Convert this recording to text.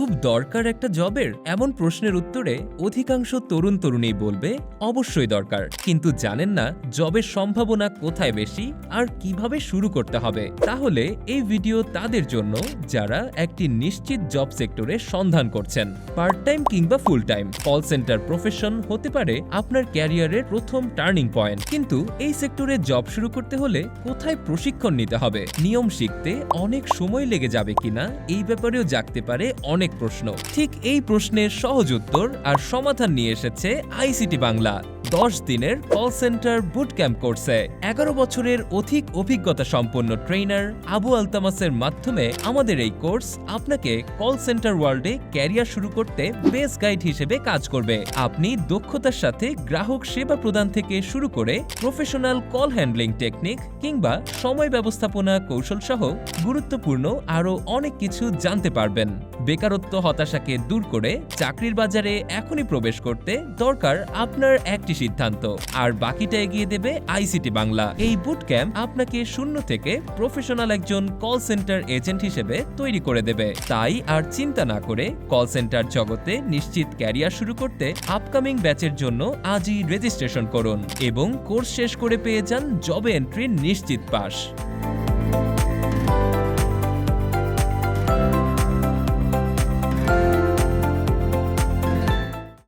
খুব দরকার একটা জবের? এমন প্রশ্নের উত্তরে অধিকাংশ তরুণ তরুণী বলবে, অবশ্যই দরকার। কিন্তু জানেন না জবের সম্ভাবনা কোথায় বেশি আর কীভাবে শুরু করতে হবে। তাহলে এই ভিডিও তাদের জন্য যারা একটি নিশ্চিত জব সেক্টরে সন্ধান করছেন পার্ট টাইম কিংবা full time call centre profession হতে পারে আপনার ক্যারিয়ারের প্রথম টার্নিং পয়েন্ট। কিন্তু এই সেক্টরে জব শুরু করতে হলে কোথায় প্রশিক্ষণ নিতে হবে? নিয়ম শিখতে অনেক সময় লেগে যাবে কিনা এই ব্যাপারেও জাগতে পারে অনেক প্রশ্ন। ঠিক এই প্রশ্নের সহজ উত্তর আর সমাধান নিয়ে এসেছে আইসিটি বাংলা। দশ দিনের কল সেন্টার বুট ক্যাম্প কোর্সে এগারো বছরের অধিক অভিজ্ঞতা সম্পন্ন ট্রেনার আবু আলতামাসের মাধ্যমে আমাদের এই কোর্স আপনাকে কল সেন্টার ওয়ার্ল্ডে ক্যারিয়ার শুরু করতে বেস গাইড হিসেবে কাজ করবে। আপনি দক্ষতার সাথে গ্রাহক সেবা প্রদান থেকে শুরু করে প্রফেশনাল কল হ্যান্ডলিং টেকনিক কিংবা সময় ব্যবস্থাপনা কৌশল সহ গুরুত্বপূর্ণ আরও অনেক কিছু জানতে পারবেন। বেকারত্ব হতাশাকে দূর করে চাকরির বাজারে এখনই প্রবেশ করতে দরকার আপনার একটি সিদ্ধান্ত। আর বাকিটা এগিয়ে দেবে আইসিটি বাংলা। এই বুট ক্যাম্প আপনাকে শূন্য থেকে প্রফেশনাল একজন কল সেন্টার এজেন্ট হিসেবে তৈরি করে দেবে। তাই আর চিন্তা না করে কল সেন্টার জগতে নিশ্চিত ক্যারিয়ার শুরু করতে আপকামিং ব্যাচের জন্য আজই রেজিস্ট্রেশন করুন এবং কোর্স শেষ করে পেয়ে যান জবে এন্ট্রির নিশ্চিত পাস